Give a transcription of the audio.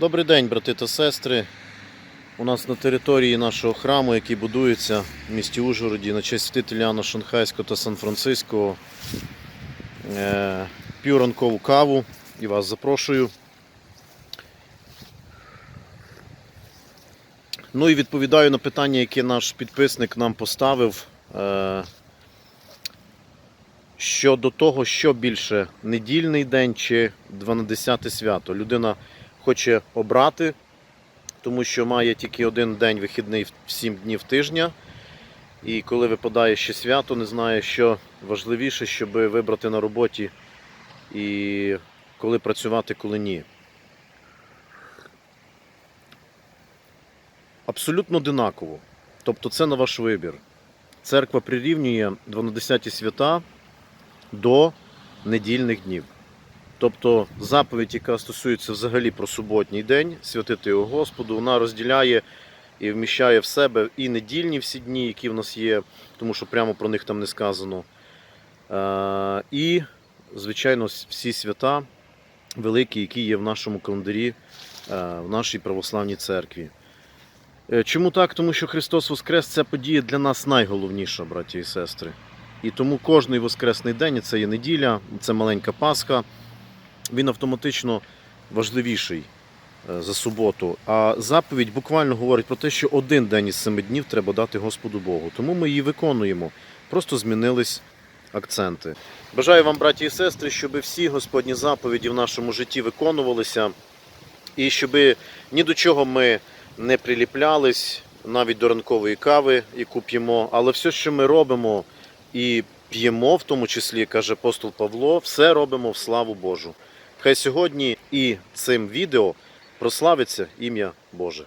Добрий день, брати та сестри. У нас на території нашого храму, який будується в місті Ужгороді на честь святителя Шанхайського та Сан-Франциського, е, п'ю ранкову каву і вас запрошую. Ну і відповідаю на питання, яке наш підписник нам поставив. е, Щодо того, що більше недільний день чи 12 свято. Людина хоче обрати, тому що має тільки один день вихідний в 7 днів тижня. І коли випадає ще свято, не знає, що важливіше, щоб вибрати на роботі і коли працювати, коли ні. Абсолютно одинаково. Тобто це на ваш вибір. Церква прирівнює 12 свята до недільних днів. Тобто заповідь, яка стосується взагалі про суботній день, святити його Господу, вона розділяє і вміщає в себе і недільні всі дні, які в нас є, тому що прямо про них там не сказано. Е, І, звичайно, всі свята великі, які є в нашому календарі, е, в нашій православній церкві. Е, Чому так? Тому що Христос Воскрес це подія для нас найголовніша, браті і сестри. І тому кожний воскресний день, це є неділя, це маленька Пасха, він автоматично важливіший е, за суботу. А заповідь буквально говорить про те, що один день із семи днів треба дати Господу Богу. Тому ми її виконуємо. Просто змінились акценти. Бажаю вам, браті і сестри, щоб всі Господні заповіді в нашому житті виконувалися, і щоб ні до чого ми не приліплялись, навіть до ранкової кави, яку п'ємо, але все, що ми робимо і п'ємо, в тому числі, каже апостол Павло, все робимо в славу Божу. Хай сьогодні і цим відео прославиться ім'я Боже.